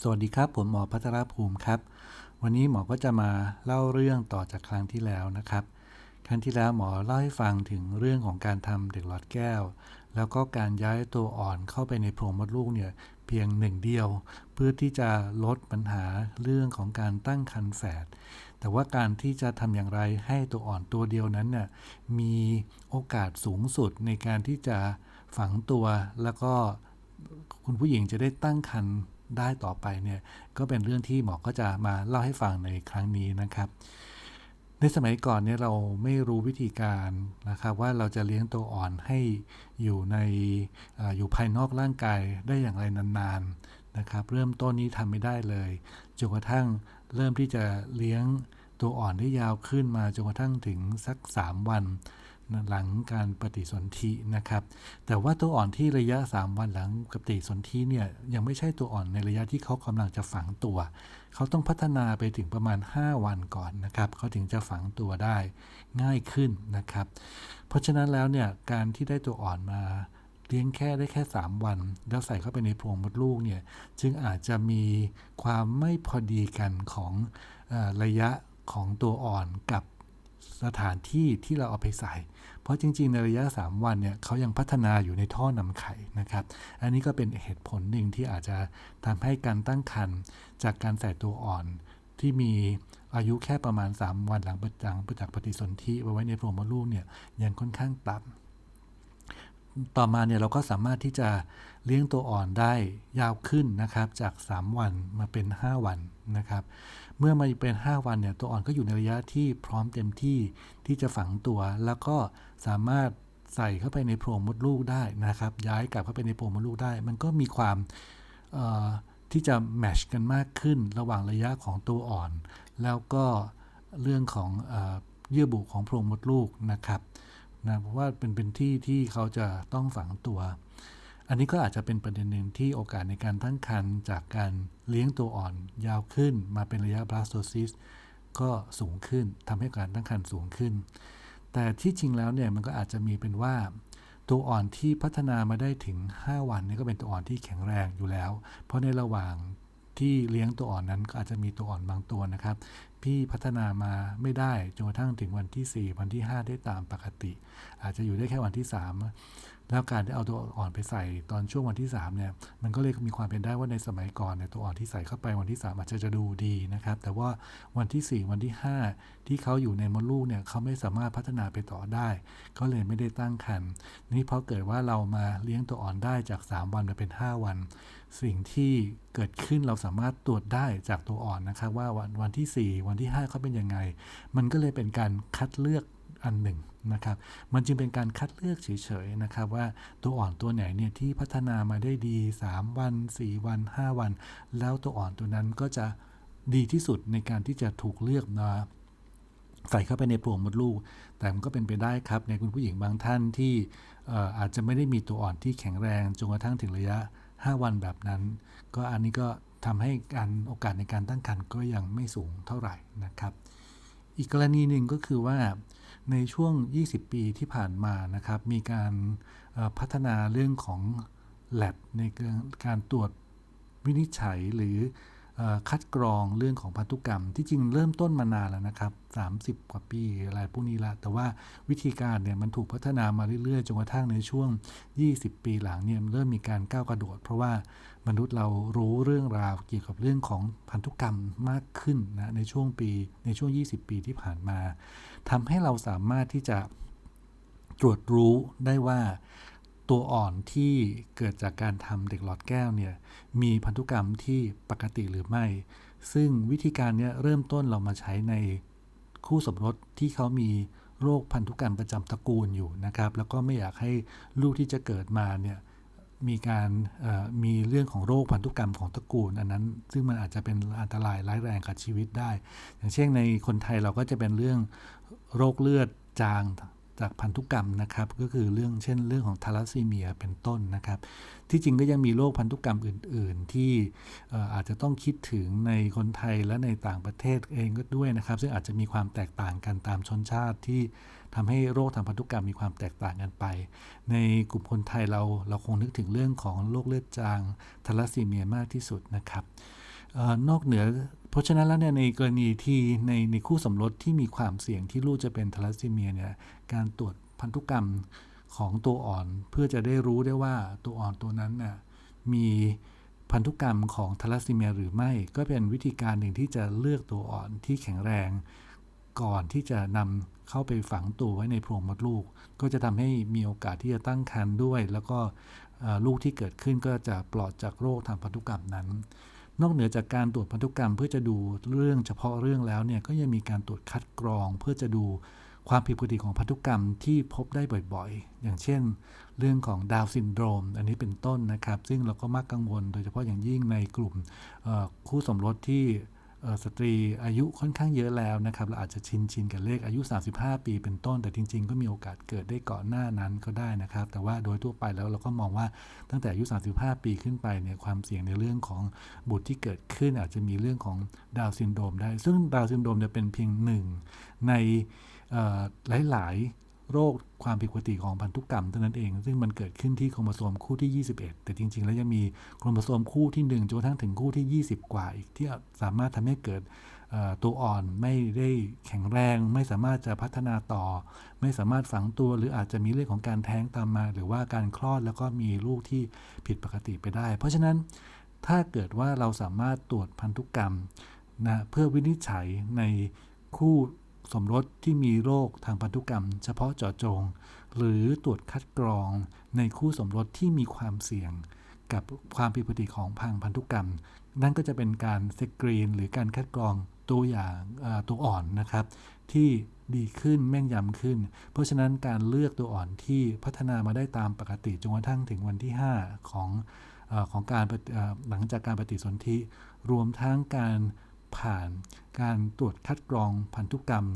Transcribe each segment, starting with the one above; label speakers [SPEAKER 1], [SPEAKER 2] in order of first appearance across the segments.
[SPEAKER 1] สวัสดีครับ ผมหมอพัทรภูมิครับ วันนี้หมอก็จะมาเล่าเรื่องต่อจากครั้งที่แล้วนะครับ ครั้งที่แล้วหมอเล่าให้ฟังถึงเรื่องของการทำเด็กหลอดแก้ว แล้วก็การย้ายตัวอ่อนเข้าไปในโพรงมดลูกเนี่ยเพียงหนึ่งเดียว เพื่อที่จะลดปัญหาเรื่องของการตั้งครรภ์แฝดแต่ว่าการที่จะทำอย่างไรให้ตัวอ่อนตัวเดียวนั้นเนี่ยมีโอกาสสูงสุดในการที่จะฝังตัวแล้วก็คุณผู้หญิงจะได้ตั้งครรภ์ ได้ต่อไปเนี่ยก็เป็นเรื่องที่หมอก็จะมาเล่าให้ฟังในครั้งนี้นะครับ ในสมัยก่อนเนี่ยเราไม่รู้วิธีการนะครับว่าเราจะเลี้ยงตัวอ่อนให้อยู่ในออยู่ภายนอกร่างกายได้อย่างไรนานๆนะครับเริ่มต้นนี้ทำไม่ได้เลยจนกระทั่งเริ่มที่จะเลี้ยงตัวอ่อนได้ยาวขึ้นมาจนกระทั่งถึงสัก 3 วัน หลังการปฏิสนธินะครับ แต่ว่าตัวอ่อนที่ระยะ 3 วันหลังปฏิสนธิเนี่ยยังไม่ใช่ตัวอ่อนในระยะที่เขากำลังจะฝังตัว เขาต้องพัฒนาไปถึงประมาณ 5 วันก่อนนะครับ เขาถึงจะฝังตัวได้ง่ายขึ้นนะครับ เพราะฉะนั้นแล้วเนี่ยการที่ได้ตัวอ่อนมาเลี้ยงแค่ได้แค่ 3 วัน แล้วใส่เข้าไปในโพรงมดลูกเนี่ยจึงอาจจะมีความไม่พอดีกันของอระยะของตัวอ่อนกับ สถานที่ที่เราเอาไปใส่ เพราะจริง ๆ ในระยะ 3 วันเนี่ยเขายังพัฒนาอยู่ในท่อนำไข่นะครับ อันนี้ก็เป็นเหตุผลหนึ่งที่อาจจะทำให้การตั้งครรภ์จากการใส่ตัวอ่อนที่มีอายุแค่ประมาณ 3 วันหลังจากจากปฏิสนธิไว้ในโพรงมดลูกเนี่ยยังค่อนข้างต่ำ ต่อมาเนี่ยเราก็สามารถที่จะเลี้ยงตัวอ่อนได้ยาวขึ้นนะครับ จาก 3 วันมาเป็น 5 วันนะครับ เมื่อมาเป็น 5 วันเนี่ยตัวอ่อนก็อยู่ในระยะที่พร้อมเต็มที่ที่จะฝังตัว แล้วก็สามารถใส่เข้าไปในโพรงมดลูกได้นะครับ ย้ายกลับเข้าไปในโพรงมดลูกได้ มันก็มีความที่จะแมชกันมากขึ้นระหว่างระยะของตัวอ่อน แล้วก็เรื่องของเยื่อบุของโพรงมดลูกนะครับ นะเพราะว่าเป็นเป็นที่ที่เขาจะต้องฝังตัว อันนี้ก็อาจจะเป็นประเด็นหนึ่งที่โอกาสในการตั้งครรภ์จากการเลี้ยงตัวอ่อนยาวขึ้น มาเป็นระยะบลาสโตซิสก็สูงขึ้นทำให้การตั้งครรภ์สูงขึ้น แต่ที่จริงแล้วเนี่ยมันก็อาจจะมีเป็นว่าตัวอ่อนที่พัฒนามาได้ถึง 5 วันนี่ก็เป็นตัวอ่อนที่แข็งแรงอยู่แล้ว เพราะในระหว่าง ที่เลี้ยงตัวอ่อนนั้นก็อาจจะมีตัวอ่อนบางตัวนะครับ พี่พัฒนามาไม่ได้จนกระทั่งถึงวันที่ 4 วันที่ 5 ได้ตามปกติ อาจจะอยู่ได้แค่วันที่ 3 แล้วการที่เอาตัวอ่อนไปใส่ตอนช่วงวันที่3เนี่ยมันก็เลยมีความเป็นได้ว่าในสมัยก่อนเนี่ยตัวอ่อนที่ใส่เข้าไปวันที่ 3 อาจจะจะดูดีนะครับ แต่ว่าวันที่ 4 วันที่ 5 ที่เขาอยู่ในมดลูกเนี่ยเขาไม่สามารถพัฒนาไปต่อได้ ก็เลยไม่ได้ตั้งครรภ์นี่เพราะเกิดว่าเรามาเลี้ยงตัวอ่อนได้จาก 3 วันมาเป็น 5 วัน สิ่งที่เกิดขึ้นเราสามารถตรวจได้จากตัวอ่อนนะครับว่าวันวันที่ 4 วันที่ 5เขาเป็นยังไง มันก็เลยเป็นการคัดเลือกอันหนึ่ง นะครับ มันจึงเป็นการคัดเลือกเฉยๆนะครับว่าตัวอ่อนตัวไหนเนี่ยที่พัฒนามาได้ดี 3 วัน 4 วัน 5 วัน แล้วตัวอ่อนตัวนั้นก็จะดีที่สุดในการที่จะถูกเลือกมาใส่เข้าไปในโพรงมดลูก แต่มันก็เป็นไปได้ครับในคุณผู้หญิงบางท่านที่อาจจะไม่ได้มีตัวอ่อนที่แข็งแรงจนกระทั่งถึงระยะ 5 วันแบบนั้น ก็อันนี้ก็ทำให้การโอกาสในการตั้งครรภ์ก็ยังไม่สูงเท่าไหร่นะครับ อีกกรณีหนึ่งก็คือว่าในช่วง 20 ปีที่ผ่านมานะครับ มีการพัฒนาเรื่องของ lab ในการตรวจวินิจฉัยหรือ คัดกรองเรื่องของพันธุกรรม ที่จริงเริ่มต้นมานานแล้วนะครับ 30 กว่าปีอะไรพวกนี้ละแต่ว่าวิธีการเนี่ยมันถูกพัฒนามาเรื่อยๆจนกระทั่งในช่วง 20 ปีหลังเนี่ยเริ่มมีการก้าวกระโดด เพราะว่ามนุษย์เรารู้เรื่องราวเกี่ยวกับเรื่องของพันธุกรรมมากขึ้นนะในช่วงปีในช่วง 20 ปีที่ผ่านมาทำให้เราสามารถที่จะตรวจรู้ได้ว่า ตัวอ่อนที่เกิดจากการทำเด็กหลอดแก้วเนี่ยมีพันธุกรรมที่ปกติหรือไม่ ซึ่งวิธีการนี้เริ่มต้นเรามาใช้ในคู่สมรสที่เขามีโรคพันธุกรรมประจำตระกูลอยู่นะครับ แล้วก็ไม่อยากให้ลูกที่จะเกิดมาเนี่ยมีการมีเรื่องของโรคพันธุกรรมของตระกูล อันนั้น ซึ่งมันอาจจะเป็นอันตรายร้ายแรงกับชีวิตได้ อย่างเช่นในคนไทยเราก็จะเป็นเรื่องโรคเลือดจาง จากพันธุกรรมนะครับ ก็คือเรื่องเช่นเรื่องของทาลัสซีเมียเป็นต้นนะครับ ที่จริงก็ยังมีโรคพันธุกรรมอื่น ๆ ที่อาจจะต้องคิดถึงในคนไทยและในต่างประเทศเองก็ด้วยนะครับ ซึ่งอาจจะมีความแตกต่างกันตามชนชาติที่ทำให้โรคทางพันธุกรรมมีความแตกต่างกันไป ในกลุ่มคนไทยเราเราคงนึกถึงเรื่องของโรคเลือดจางทาลัสซีเมียมากที่สุดนะครับออนอกเหนือ เพราะฉะนั้นแล้วเนี่ยในกรณีที่ในในคู่สมรสที่มีความเสี่ยงที่ลูกจะเป็นทาลัสซีเมียเนี่ยการตรวจพันธุกรรมของตัวอ่อนเพื่อจะได้รู้ได้ว่าตัวอ่อนตัวนั้นน่ะมีพันธุกรรมของทาลัสซีเมียหรือไม่ ก็เป็นวิธีการหนึ่งที่จะเลือกตัวอ่อนที่แข็งแรง ก่อนที่จะนำเข้าไปฝังตัวไว้ในโพรงมดลูก ก็จะทำให้มีโอกาสที่จะตั้งครรภ์ด้วย แล้วก็ลูกที่เกิดขึ้นก็จะปลอดจากโรคทางพันธุกรรมนั้น นอกเหนือจากการตรวจพันธุกรรม เพื่อจะดูเรื่องเฉพาะเรื่องแล้วเนี่ยก็ยังมีการตรวจคัดกรอง เพื่อจะดูความผิดปกติของพันธุกรรมที่พบได้บ่อยๆ อย่างเช่น เรื่องของดาวซินโดรม อันนี้เป็นต้นนะครับ ซึ่งเราก็มักกังวล โดยเฉพาะอย่างยิ่งในกลุ่มคู่สมรสที่ สตรีอายุค่อนข้างเยอะแล้วนะครับเราอาจจะชินชินกับเลขอายุ 35 ปีเป็นต้น แต่จริง ๆ ก็มีโอกาสเกิดได้ก่อนหน้านั้นก็ได้นะครับ แต่ว่าโดยทั่วไปแล้วเราก็มองว่าตั้งแต่อายุ 35 ปีขึ้นไปเนี่ยความเสี่ยงในเรื่องของบุตรที่เกิดขึ้นอาจจะมีเรื่องของดาวซินโดรมได้ ซึ่งดาวซินโดรมจะเป็นเพียงหนึ่งในหลายๆ โรคความผิดปกติของพันธุกรรมเท่านั้นเอง ซึ่งมันเกิดขึ้นที่โครโมโซมคู่ที่ 21 แต่จริง ๆ แล้วยังมีโครโมโซมคู่ที่ 1จนกระทั่งถึงคู่ที่ 20 กว่าอีกที่สามารถทำให้เกิดตัวอ่อนไม่ได้แข็งแรง ไม่สามารถจะพัฒนาต่อ ไม่สามารถฝังตัว หรืออาจจะมีเรื่องของการแท้งตามมา หรือว่าการคลอดแล้วก็มีลูกที่ผิดปกติไปได้ เพราะฉะนั้นถ้าเกิดว่าเราสามารถตรวจพันธุกรรมนะเพื่อวินิจฉัยในคู่ สมรสที่มีโรคทางพันธุกรรม เฉพาะเจาะจง หรือตรวจคัดกรองในคู่สมรสที่มีความเสี่ยง กับความผิดปกติของพังพันธุกรรม นั่นก็จะเป็นการสกรีน หรือการคัดกรองตัวอย่างตัวอ่อนนะครับ ที่ดีขึ้นแม่นยำขึ้น เพราะฉะนั้นการเลือกตัวอ่อนที่พัฒนามาได้ตามปกติจนกระทั่งถึงวันที่ 5 ของอของการหลังจากการปฏิสนธิรวมทั้งการ ผ่านการตรวจคัดกรองพันธุกรรม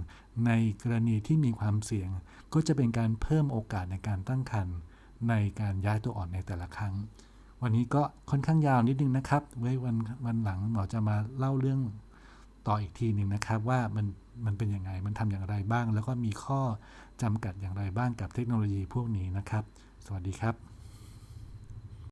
[SPEAKER 1] ในกรณีที่มีความเสี่ยง ก็จะเป็นการเพิ่มโอกาสในการตั้งครรภ์ในการย้ายตัวอ่อนในแต่ละครั้ง วันนี้ก็ค่อนข้างยาวนิดนึงนะครับ ไว้วันวันหลังหมอจะมาเล่าเรื่องต่ออีกทีหนึ่งนะครับว่ามันมันเป็นยังไง มันทำอย่างไรบ้าง แล้วก็มีข้อจำกัดอย่างไรบ้างกับเทคโนโลยีพวกนี้นะครับ สวัสดีครับ